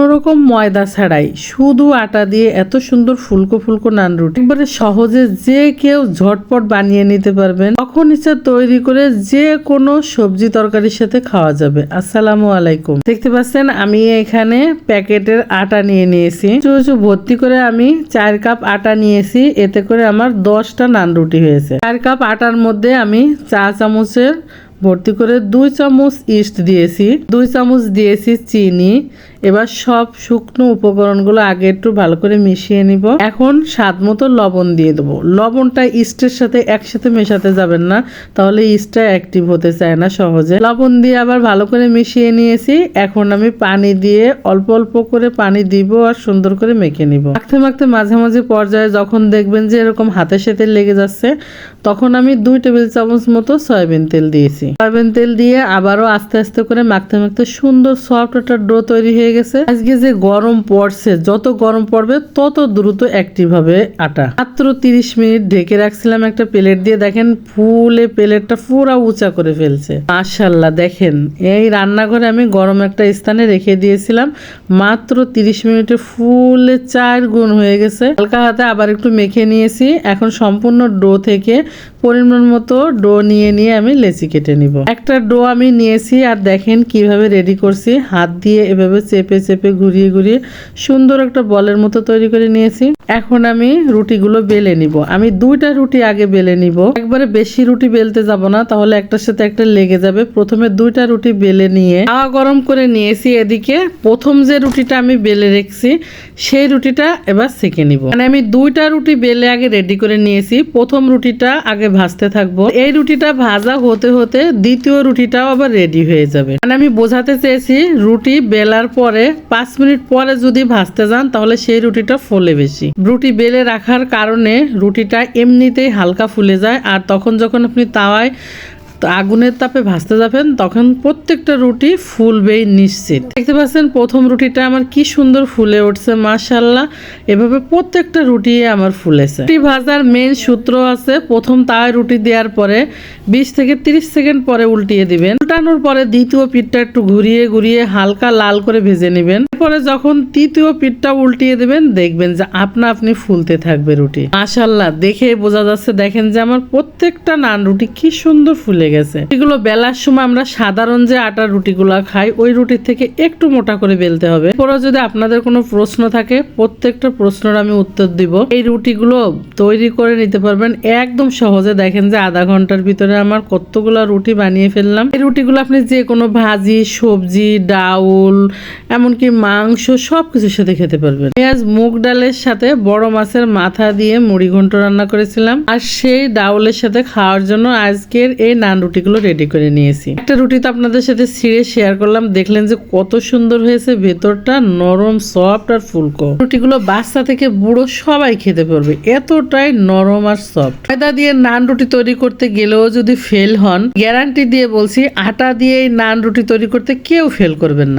কোনোরকম ময়দা ছাড়াই শুধু আটা দিয়ে এত সুন্দর ফুলকো ফুলকো নান রুটি। একবারে সহজে যে কেউ ঝটপট বানিয়ে নিতে পারবেন। তখন ইচ্ছা তৈরি করে যে কোনো সবজি তরকারির সাথে খাওয়া যাবে। আসসালামু আলাইকুম। দেখতে পাচ্ছেন, আমি এখানে প্যাকেটের আটা নিয়ে নিয়েছি। উঁচু ভর্তি করে আমি চার কাপ আটা নিয়েছি। এতে করে আমার দশটা নান রুটি হয়েছে। চার কাপ আটার মধ্যে আমি চা চামচের ভর্তি করে দুই চামচ ইস্ট দিয়েছি, দুই চামচ দিয়েছি চিনি। এবার সব শুকনো উপকরণগুলো আগে একটু ভালো করে মিশিয়ে নিব। এখন স্বাদ মতো লবণ দিয়ে দেবো। লবণটা ইস্টের সাথে একসাথে মেশাতে যাবেন না, তাহলে ইস্টটা অ্যাক্টিভ হতে চায় না সহজে। লবণ দিয়ে আবার ভালো করে মিশিয়ে নিয়েছি। এখন আমি পানি দিয়ে অল্প অল্প করে পানি দিব আর সুন্দর করে মেখে নিব। মাখতে মাখতে মাঝে মাঝে পর্যায়ে যখন দেখবেন যে এরকম হাতে সাথে লেগে যাচ্ছে, তখন আমি দুই টেবিল চামচ মতো সয়াবিন তেল দিয়েছি। সয়াবিন তেল দিয়ে আবারও আস্তে আস্তে করে মাখতে মাখতে সুন্দর সফট একটা ডো তৈরি হয়ে গেছে। আজকে যে গরম পড়ছে, যত গরম পড়বে, তত দ্রুত অ্যাক্টিভ হবে আটা। মাত্র তিরিশ মিনিট ঢেকে রাখছিলাম একটা প্লেট দিয়ে। দেখেন ফুলে প্লেটটা পুরা উঁচা করে ফেলছে। মাশাল্লাহ দেখেন, এই রান্নাঘরে আমি গরম একটা স্থানে রেখে দিয়েছিলাম। মাত্র তিরিশ মিনিটে ফুলে চার গুণ হয়ে গেছে। হালকা হাতে আবার একটু মেখে নিয়েছি। এখন সম্পূর্ণ ডো থেকে পরিমাণ মতো ডো নিয়ে নিয়ে আমি লেচি কেটে নিব। একটা ডো আমি নিয়েছি আর দেখেন কীভাবে রেডি করছি। হাত দিয়ে এভাবে চেপে চেপে ঘুরিয়ে ঘুরিয়ে সুন্দর একটা বলের মতো তৈরি করে নিয়েছি। এখন আমি রুটিগুলো বেলে নিব। আমি দুইটা রুটি আগে বেলে নিব। একবারে বেশি রুটি বেলতে যাব না, তাহলে একটার সাথে একটা লেগে যাবে। প্রথমে দুইটা রুটি বেলে নিয়ে হাওয়া গরম করে নিয়েছি এদিকে। প্রথম যে রুটিটা আমি বেলে রেখেছি, সেই রুটিটা এবার সেকে নিব। মানে আমি দুইটা রুটি বেলে আগে রেডি করে নিয়েছি। প্রথম রুটিটা আগে ভাজতে থাকব। এই রুটিটা ভাজা হতে হতে দ্বিতীয় রুটিটাও আবার রেডি হয়ে যাবে। মানে আমি বোঝাতে চেয়েছি, রুটি বেলার পরে পাঁচ মিনিট পরে যদি ভাজতে যান, তাহলে সেই রুটিটা ফোলে বেশি। রুটি বেলে রাখার কারণে রুটিটা এমনিতেই হালকা ফুলে যায়, আর তখন যখন আপনি তাওয়ায় তো আগুনের তাপে ভাজতে যাবেন, তখন প্রত্যেকটা রুটি ফুলবেই নিশ্চিত। দেখতে পাচ্ছেন প্রথম রুটিটা আমার কি সুন্দর ফুলে উঠছে মাশাল্লাহ এভাবে প্রত্যেকটা রুটি আমার ফুলেছে। রুটি ভাজার মেন সূত্র আছে, প্রথম তাওয়ায় রুটি দেওয়ার পরে বিশ থেকে তিরিশ সেকেন্ড পরে উল্টিয়ে দিবেন। উল্টানোর পরে দ্বিতীয় পিঠটা একটু ঘুরিয়ে ঘুরিয়ে হালকা লাল করে ভেজে নেবেন। পরে যখন তৃতীয় পিঠটা উল্টিয়ে দেবেন, দেখবেন যে আপনা আপনি ফুলতে থাকবে রুটি। মাশাল্লাহ দেখে বোঝা যাচ্ছে, দেখেন যে আমার প্রত্যেকটা নান রুটি কি সুন্দর ফুলে গেছে। এগুলো বেলার সময় আমরা সাধারণ যে আটার রুটিগুলো খাই, ওই রুটির থেকে একটু মোটা করে বেলতে হবে। পরে যদি আপনাদের কোনো প্রশ্ন থাকে, প্রত্যেকটা প্রশ্নের আমি উত্তর দিব। এই রুটিগুলো তৈরি করে নিতে পারবেন। একদম সহজে দেখেন যে আধা ঘণ্টার ভিতরে আমার কতগুলো রুটি বানিয়ে ফেললাম। এই রুটিগুলো আপনি যে কোনো ভাজি, সবজি, ডাউল, এমনকি মাংস সব কিছুর সাথে খেতে পারবেন। পেঁয়াজ, মুগ ডালের সাথে বড় মাছের মাথা দিয়ে মুড়ি ঘন্ট রান্না করেছিলাম। আর সেই ডাউলের সাথে খাওয়ার জন্য আজকের এই নান রুটিগুলো রেডি করে নিয়েছি। একটা রুটি তো আপনাদের সাথে ছিঁড়ে শেয়ার করলাম। দেখলেন যে কত সুন্দর হয়েছে, ভেতরটা নরম সফট আর ফুলকো। রুটিগুলো বাচ্চা থেকে বুড়ো সবাই খেতে পারবে। এতটাই নরম আর সফট ময়দা দিয়ে নান রুটি তৈরি করতে গেলেও যদি ফেল হন গ্যারান্টি দিয়ে বলছি, আটা দিয়ে নান রুটি তৈরি করতে কেউ ফেল করবেন না।